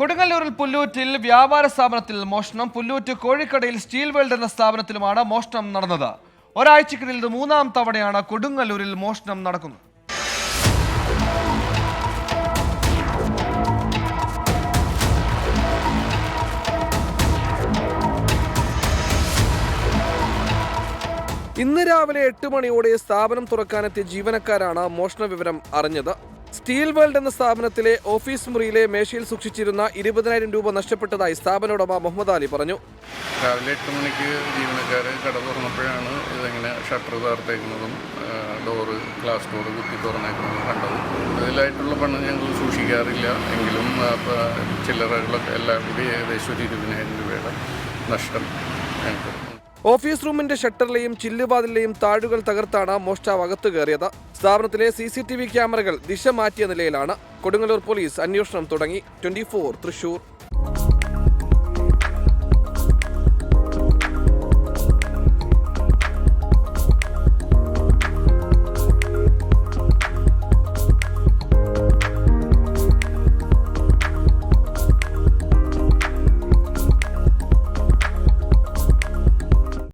കൊടുങ്ങല്ലൂരിൽ പുല്ലൂറ്റിൽ വ്യാപാര സ്ഥാപനത്തിൽ മോഷണം പുല്ലൂറ്റ് കോഴിക്കടയിൽ സ്റ്റീൽ വേൾഡ് എന്ന സ്ഥാപനത്തിലുമാണ് മോഷണം നടന്നത്. ഒരാഴ്ചക്കിടയിൽ ഇത് മൂന്നാം തവണയാണ് കൊടുങ്ങല്ലൂരിൽ മോഷണം നടക്കുന്നത്. ഇന്ന് രാവിലെ എട്ട് മണിയോടെ സ്ഥാപനം തുറക്കാനെത്തിയ ജീവനക്കാരാണ് മോഷണ വിവരം അറിഞ്ഞത്. സ്റ്റീൽ വേൾഡ് എന്ന സ്ഥാപനത്തിലെ ഓഫീസ് മുറിയിലെ മേശയിൽ സൂക്ഷിച്ചിരുന്ന ഇരുപതിനായിരം രൂപ നഷ്ടപ്പെട്ടതായി സ്ഥാപന ഉടമ മുഹമ്മദ് അലി പറഞ്ഞു. രാവിലെ എട്ട് മണിക്ക് ജീവനക്കാർ കട തുറന്നപ്പോഴാണ് ഇതെങ്ങനെ ഷട്ടർ തകർത്തേക്കുന്നതും ഡോറ് ഗ്ലാസ് ഡോറ് കുത്തി തുറന്നേക്കുന്നതും കണ്ടത്. കൂടുതലായിട്ടുള്ള പണം ഞങ്ങൾ സൂക്ഷിക്കാറില്ല. എങ്കിലും ചില്ലറകളൊക്കെ എല്ലാം കൂടി ഏകദേശം ഒരു ഇരുപതിനായിരം രൂപയുടെ നഷ്ടം ഞങ്ങൾക്ക്. ഓഫീസ് റൂമിന്റെ ഷട്ടറിലെയും ചില്ലുവാതിലെയും താഴുകൾ തകർത്താണ് മോഷ്ടാവ് അകത്തു കയറിയത്. സ്ഥാപനത്തിലെ സി സി ടി വി ക്യാമറകൾ ദിശ മാറ്റിയ നിലയിലാണ്. കൊടുങ്ങല്ലൂർ പോലീസ് അന്വേഷണം തുടങ്ങി. ട്വന്റി തൃശൂർ.